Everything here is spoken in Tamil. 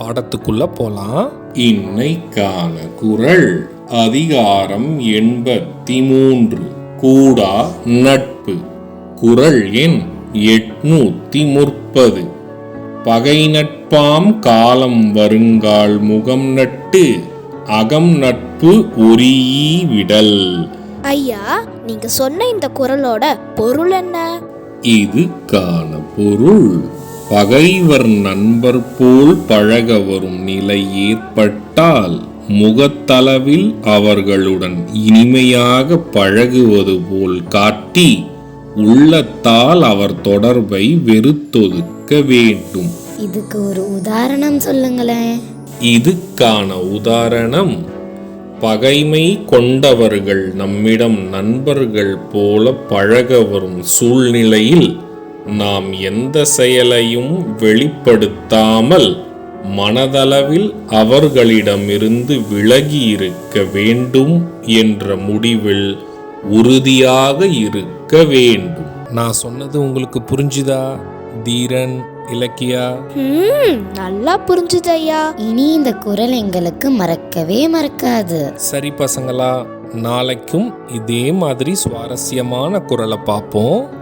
பாடத்துக்குள்ள போலாம். இன்னைக்கான குரல் அதிகாரம் எண்பத்தி மூன்று கூடா நட்பு. குரல் எண் எட்நூத்தி முப்பது பகை நட்பாம் காலம் வருங்கால் முகம் நட்டு அகம் நட்பு உரியீ விடல். ஐயா நீங்க சொன்ன இந்த குரலோட பொருள் என்ன? இதுக்கான பொருள் பகைவர் நண்பர் போல் பழக வரும் நிலை ஏற்பட்டால் முகத்தளவில் அவர்களுடன் இனிமையாக பழகுவது போல் காட்டி உள்ளத்தால் அவர் தொடர்பை வெறுத்தொதுக்க வேண்டும். இதுக்கு ஒரு உதாரணம் சொல்லுங்களேன். இதுக்கான உதாரணம் பகைமை கொண்டவர்கள் நம்மிடம் நண்பர்கள் போல பழக வரும் சூழ்நிலையில் நாம் எந்த செயலையும் வெளிப்படுத்தாமல் மனதளவில் அவர்களிடமிருந்து விலகி இருக்க வேண்டும் என்ற முடிவில் உறுதியாக இருக்க வேண்டும். நான் சொன்னது உங்களுக்கு புரிஞ்சுதா தீரன் இலக்கியா? ம் நல்லா புரிஞ்சுது ஐயா இனி இந்த குரல் எங்களுக்கு மறக்கவே மறக்காது. சரி பசங்களா நாளைக்கும் இதே மாதிரி சுவாரஸ்யமான குரலை பார்ப்போம்.